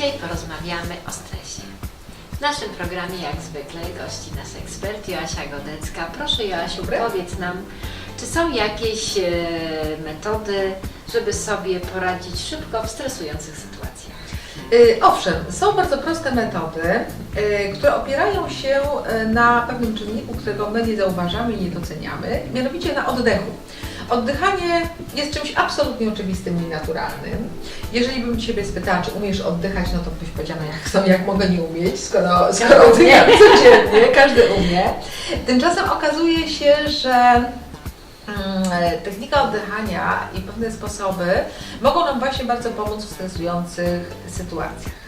Dzisiaj porozmawiamy o stresie. W naszym programie jak zwykle gości nas ekspert Joasia Godecka. Proszę Joasiu, Dobry. powiedz nam, czy są jakieś e, metody, żeby sobie poradzić szybko w stresujących sytuacjach? Y, Owszem, są bardzo proste metody, y, które opierają się y, na pewnym czynniku, którego my nie zauważamy i nie doceniamy, mianowicie na oddechu. Oddychanie jest czymś absolutnie oczywistym i naturalnym. Jeżeli bym Ciebie spytała, czy umiesz oddychać, no to byś powiedziała, no jak, jak mogę nie umieć, skoro, skoro oddycham codziennie, każdy umie. Tymczasem okazuje się, że mm, technika oddychania i pewne sposoby mogą nam właśnie bardzo pomóc w stresujących sytuacjach.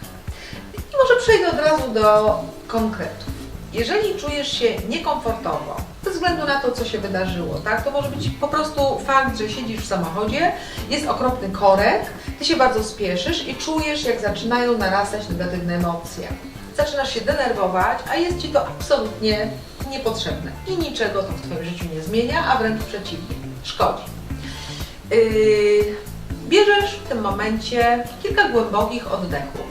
I może przejdę od razu do konkretów. Jeżeli czujesz się niekomfortowo, względu na to, co się wydarzyło, tak, to może być po prostu fakt, że siedzisz w samochodzie, jest okropny korek, ty się bardzo spieszysz i czujesz, jak zaczynają narastać negatywne emocje. Zaczynasz się denerwować, a jest Ci to absolutnie niepotrzebne i niczego to w Twoim życiu nie zmienia, a wręcz przeciwnie, szkodzi. Yy, bierzesz w tym momencie kilka głębokich oddechów.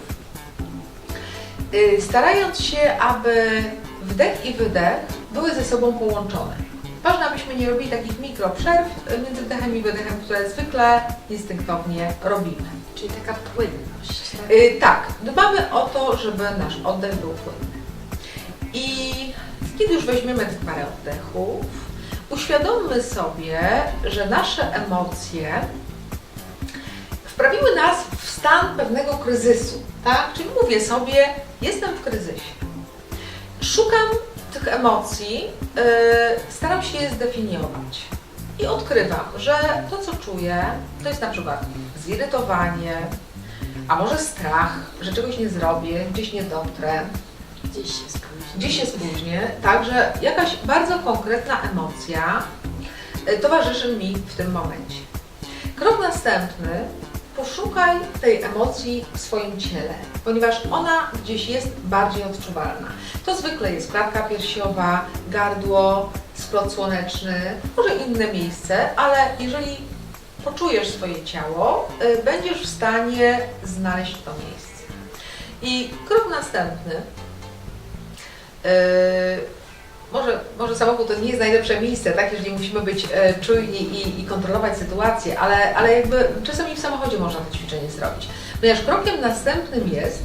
Yy, starając się, aby wdech i wydech były ze sobą połączone. Ważne, abyśmy nie robili takich mikroprzerw między wdechem i wydechem, które zwykle instynktownie robimy. Czyli taka płynność. Tak? Yy, tak, dbamy o to, żeby nasz oddech był płynny. I kiedy już weźmiemy tych parę oddechów, uświadommy sobie, że nasze emocje wprawiły nas w stan pewnego kryzysu, tak? Czyli mówię sobie, jestem w kryzysie. Szukam tych emocji, yy, staram się je zdefiniować i odkrywam, że to, co czuję, to jest na przykład zirytowanie, a może strach, że czegoś nie zrobię, gdzieś nie dotrę, Gdzieś się spóźni. gdzieś się spóźnię, także jakaś bardzo konkretna emocja y, towarzyszy mi w tym momencie. Krok następny, poszukaj tej emocji w swoim ciele, ponieważ ona gdzieś jest bardziej odczuwalna. To zwykle jest klatka piersiowa, gardło, splot słoneczny, może inne miejsce, ale jeżeli poczujesz swoje ciało, y, będziesz w stanie znaleźć to miejsce. I krok następny, Yy, może, może samochód to nie jest najlepsze miejsce, tak, jeżeli musimy być e, czujni i, i kontrolować sytuację, ale, ale jakby czasami w samochodzie można to ćwiczenie zrobić. Ponieważ krokiem następnym jest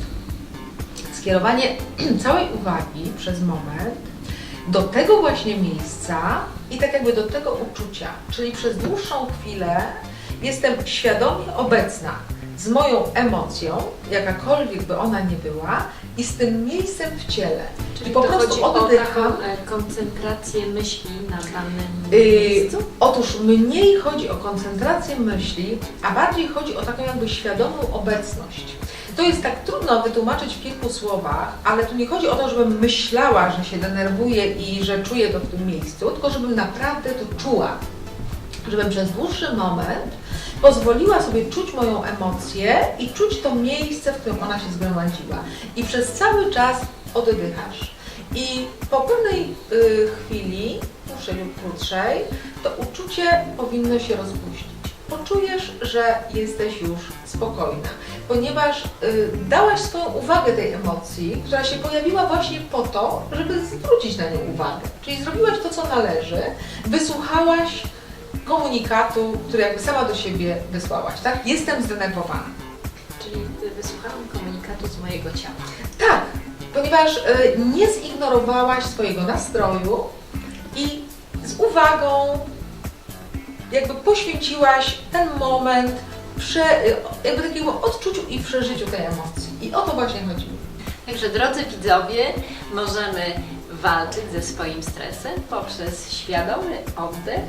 skierowanie całej uwagi przez moment do tego właśnie miejsca i tak jakby do tego uczucia, czyli przez dłuższą chwilę jestem świadomie obecna z moją emocją, jakakolwiek by ona nie była, i z tym miejscem w ciele. Czyli po to prostu oddycham. e, koncentrację myśli na danym Yy, miejscu? Otóż mniej chodzi o koncentrację myśli, a bardziej chodzi o taką jakby świadomą obecność. To jest tak trudno wytłumaczyć w kilku słowach, ale tu nie chodzi o to, żebym myślała, że się denerwuję i że czuję to w tym miejscu, tylko żebym naprawdę to czuła. Żebym przez dłuższy moment pozwoliła sobie czuć moją emocję i czuć to miejsce, w którym ona się zgromadziła. I przez cały czas oddychasz. I po pewnej y, chwili, dłuższej lub krótszej, to uczucie powinno się rozpuścić. Poczujesz, że jesteś już spokojna, ponieważ y, dałaś swoją uwagę tej emocji, która się pojawiła właśnie po to, żeby zwrócić na nią uwagę. Czyli zrobiłaś to, co należy, wysłuchałaś komunikatu, który jakby sama do siebie wysłałaś, tak? Jestem zdenerwowana. Czyli wysłuchałam komunikatu z mojego ciała. Ponieważ y, nie zignorowałaś swojego nastroju i z uwagą jakby poświęciłaś ten moment prze, y, jakby takiego odczuciu i przeżyciu tej emocji. I o to właśnie chodziło. Także drodzy widzowie, możemy walczyć ze swoim stresem poprzez świadomy oddech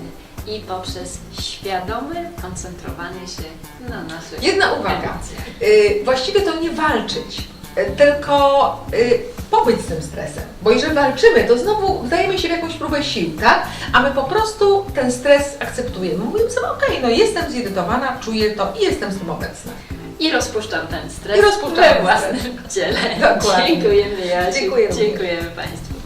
i poprzez świadome koncentrowanie się na naszych Jedna uwaga. emocjach. Y, właściwie to nie walczyć, tylko y, pobyć z tym stresem. Bo jeżeli walczymy, to znowu wdajemy się w jakąś próbę sił, tak? A my po prostu ten stres akceptujemy. Mówimy sobie, okej, no jestem zirytowana, czuję to i jestem z tym obecna. I rozpuszczam ten stres I rozpuszczam we własnym ciele. Dokładnie. Dziękujemy Jasiu. Również. Dziękujemy Państwu.